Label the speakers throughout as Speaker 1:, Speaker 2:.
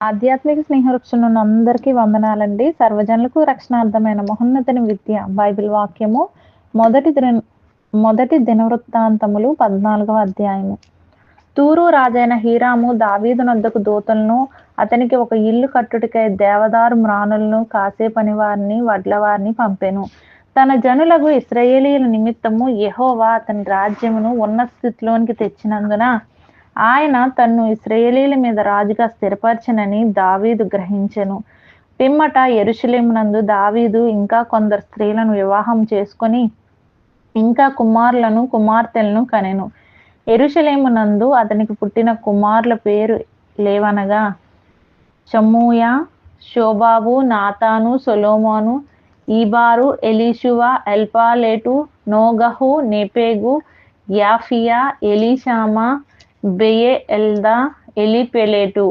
Speaker 1: ఆధ్యాత్మిక స్నేహవృక్షం అందరికీ వందనాలండి. సర్వజనులకు రక్షణార్థమైన మహోన్నతని విద్య బైబిల్ వాక్యము మొదటి దిన మొదటి దినవృత్తాంతములు పద్నాలుగవ అధ్యాయము. తూరు రాజైన హీరాము దావీదు నద్దకు దూతలను అతనికి ఒక ఇల్లు కట్టుటకై దేవదారు మ్రాణులను కాసే పనివారిని వారిని పంపెను. తన జనులకు ఇస్రయేలీల నిమిత్తము యహోవా అతని రాజ్యమును ఉన్నత స్థితిలోనికి తెచ్చినందున ఆయన తన్ను ఇస్రాయేలీల మీద రాజుగా స్థిరపరచనని దావీదు గ్రహించెను. పిమ్మట ఎరుషలేమునందు దావీదు ఇంకా కొందరు స్త్రీలను వివాహం చేసుకొని ఇంకా కుమారులను కుమార్తెలను కనెను. ఎరుషలేమునందు అతనికి పుట్టిన కుమారుల పేరు లేవనగా చమ్మూయ శోబాబు నాతాను సొలోమోను ఈబారు ఎలీషువా ఎల్పాలేటు నోగహు నేపేగు యాఫియా ఎలీషామా బెయే ఎల్దా ఎలిపెలేటు.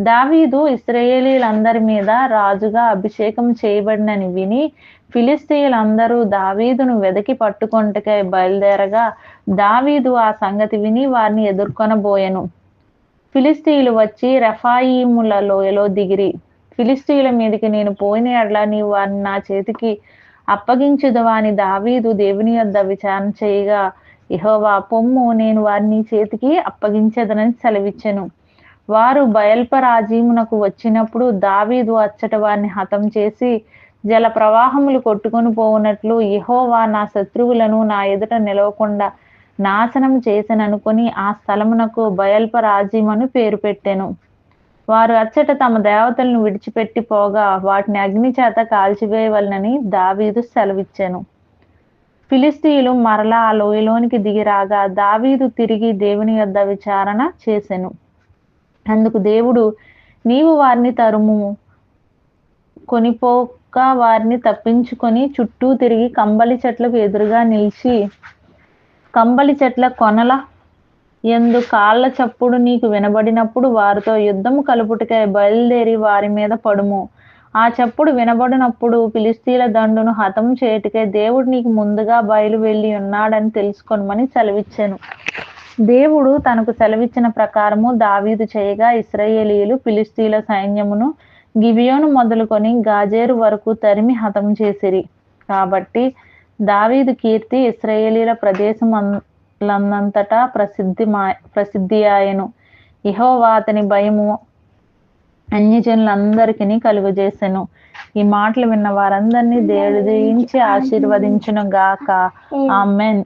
Speaker 1: దావీదు ఇస్రాయేలీలందరి మీద రాజుగా అభిషేకం చేయబడినని విని ఫిలిస్తీయులందరూ దావీదును వెదకి పట్టుకొంటకై బయలుదేరగా దావీదు ఆ సంగతి విని వారిని ఎదుర్కొనబోయెను. ఫిలిస్తీయులు వచ్చి రఫాయిముల లోయలో దిగిరి. ఫిలిస్తీయుల మీదకి నేను పోయిన ఎడ్ల నీవు వారిని నా చేతికి అప్పగించుదవా అని దావీదు దేవుని యొద్ద విచారణ చేయగా ఇహోవా పొమ్ము నేను వారిని చేతికి అప్పగించదనని సెలవిచ్చెను. వారు బయల్పరాజీమునకు వచ్చినప్పుడు దావీదు అచ్చట వారిని హతం చేసి జల ప్రవాహములు కొట్టుకొని పోవునట్లు ఇహోవా నా శత్రువులను నా ఎదుట నిలవకుండా నాశనం చేసననుకొని ఆ స్థలమునకు బయల్పరాజీమను పేరు పెట్టెను. వారు అచ్చట తమ దేవతలను విడిచిపెట్టి పోగా వాటిని అగ్ని చేత కాల్చివేయవలనని దావీదు సెలవిచ్చెను. ఫిలిస్తీయులు మరలా ఆ లోయలోనికి దిగిరాగా దావీదు తిరిగి దేవుని యొద్ద విచారణ చేసెను. అందుకు దేవుడు నీవు వారిని తరుము. కొనిపోక వారిని తప్పించుకొని చుట్టూ తిరిగి కంబలి చెట్లకు ఎదురుగా నిలిచి కంబలి చెట్ల కొనల ఎందు కాళ్ళ చప్పుడు నీకు వినబడినప్పుడు వారితో యుద్ధము కలుపుటకై బయలుదేరి వారి మీద పడుము. ఆ చప్పుడు వినబడినప్పుడు ఫిలిస్తీల దండును హతం చేయుటకే దేవుడు నీకు ముందుగా బయలు వెళ్ళి ఉన్నాడని తెలుసుకొనమని సెలవిచ్చాను. దేవుడు తనకు సెలవిచ్చిన ప్రకారము దావీదు చేయగా ఇస్రాయేలీలు ఫిలిస్తీన్ల సైన్యమును గిబియోను మొదలుకొని గాజేరు వరకు తరిమి హతం చేసిరి. కాబట్టి దావీదు కీర్తి ఇస్రాయేలీల ప్రదేశమంతటా ప్రసిద్ధి మా ప్రసిద్ధి ఆయను ఇహోవా అతని భయము అన్యజనులందరికీ కలుగజేసెను. ఈ మాటలు విన్న వారందరినీ దేవుడు దీవించి ఆశీర్వదించును గాక ఆమెన్.